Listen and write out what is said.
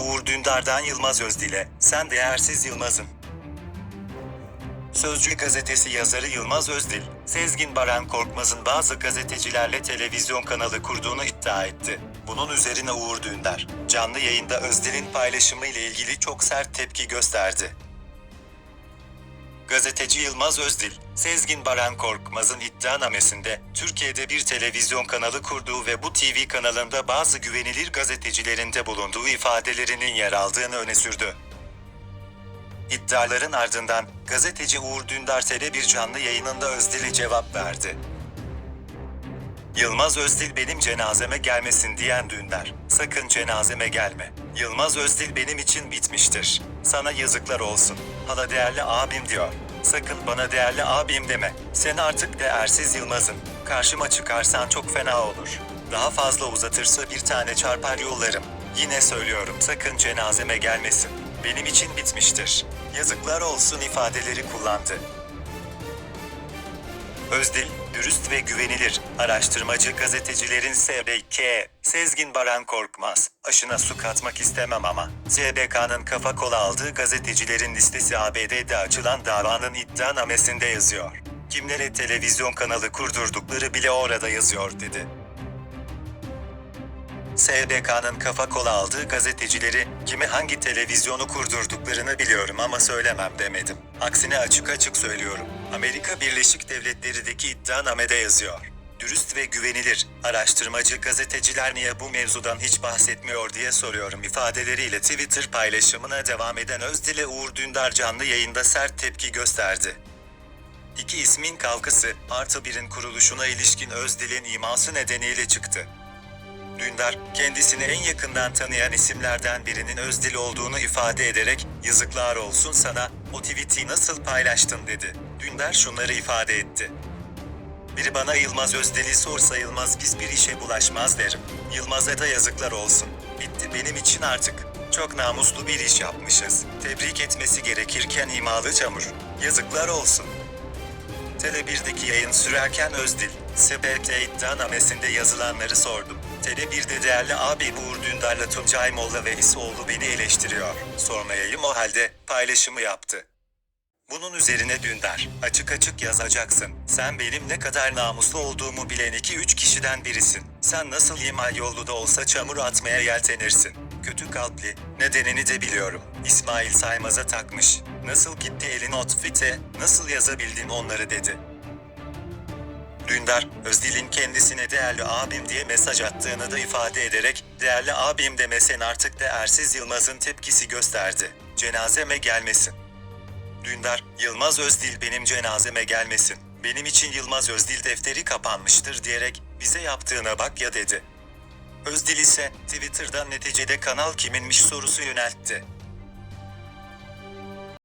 Uğur Dündar'dan Yılmaz Özdil'e, sen değersiz Yılmaz'ın. Sözcü gazetesi yazarı Yılmaz Özdil, Sezgin Baran Korkmaz'ın bazı gazetecilerle televizyon kanalı kurduğunu iddia etti. Bunun üzerine Uğur Dündar, canlı yayında Özdil'in paylaşımı ile ilgili çok sert tepki gösterdi. Gazeteci Yılmaz Özdil, Sezgin Baran Korkmaz'ın iddianamesinde Türkiye'de bir televizyon kanalı kurduğu ve bu TV kanalında bazı güvenilir gazetecilerinde bulunduğu ifadelerinin yer aldığını öne sürdü. İddiaların ardından gazeteci Uğur Dündar Tele1 canlı yayınında Özdil'e cevap verdi. Yılmaz Özdil benim cenazeme gelmesin diyen Dündar, sakın cenazeme gelme. Yılmaz Özdil benim için bitmiştir. Sana yazıklar olsun. Hala değerli abim diyor. Sakın bana değerli abim deme. Sen artık değersiz Yılmaz'ın. Karşıma çıkarsan çok fena olur. Daha fazla uzatırsa bir tane çarpar yollarım. Yine söylüyorum sakın cenazeme gelmesin. Benim için bitmiştir. Yazıklar olsun ifadeleri kullandı. Özdil, dürüst ve güvenilir, araştırmacı gazetecilerin SBK, Sezgin Baran Korkmaz, aşına su katmak istemem ama, SBK'nın kafa kola aldığı gazetecilerin listesi ABD'de açılan davanın iddianamesinde yazıyor. Kimlere televizyon kanalı kurdurdukları bile orada yazıyor dedi. SBK'nın kafa kola aldığı gazetecileri, kimi hangi televizyonu kurdurduklarını biliyorum ama söylemem demedim. Aksine açık açık söylüyorum. Amerika Birleşik Devletleri'deki iddianamede yazıyor. Dürüst ve güvenilir, araştırmacı gazeteciler niye bu mevzudan hiç bahsetmiyor diye soruyorum ifadeleriyle Twitter paylaşımına devam eden Özdil'e Uğur Dündar canlı yayında sert tepki gösterdi. İki ismin kavgası, artı birin kuruluşuna ilişkin Özdil'in iması nedeniyle çıktı. Dündar, kendisini en yakından tanıyan isimlerden birinin Özdil olduğunu ifade ederek, yazıklar olsun sana, o tweet'i nasıl paylaştın dedi. Dündar şunları ifade etti. Biri bana Yılmaz Özdil'i sorsa Yılmaz biz bir işe bulaşmaz derim. Yılmaz'a da yazıklar olsun. Bitti benim için artık. Çok namuslu bir iş yapmışız. Tebrik etmesi gerekirken imalı çamur. Yazıklar olsun. Tele1'deki yayın sürerken Özdil, SBK iddianamesinde yazılanları sordum. Tele1'de değerli abi Uğur Dündar'la Tuncay Molla ve İsoğlu beni eleştiriyor. Sormayayım o halde paylaşımı yaptı. Bunun üzerine Dündar, açık açık yazacaksın. Sen benim ne kadar namuslu olduğumu bilen iki üç kişiden birisin. Sen nasıl imal yollu da olsa çamur atmaya yeltenirsin. Kötü kalpli, nedenini de biliyorum. İsmail Saymaz'a takmış. Nasıl gitti elin outfit'e, nasıl yazabildin onları dedi. Dündar, Özdil'in kendisine değerli abim diye mesaj attığını da ifade ederek, değerli abim demesen artık değersiz Yılmaz'ın tepkisi gösterdi. Cenazeme gelmesin. Dündar, Yılmaz Özdil benim cenazeme gelmesin. Benim için Yılmaz Özdil defteri kapanmıştır diyerek bize yaptığına bak ya dedi. Özdil ise Twitter'dan neticede kanal kiminmiş sorusu yöneltti.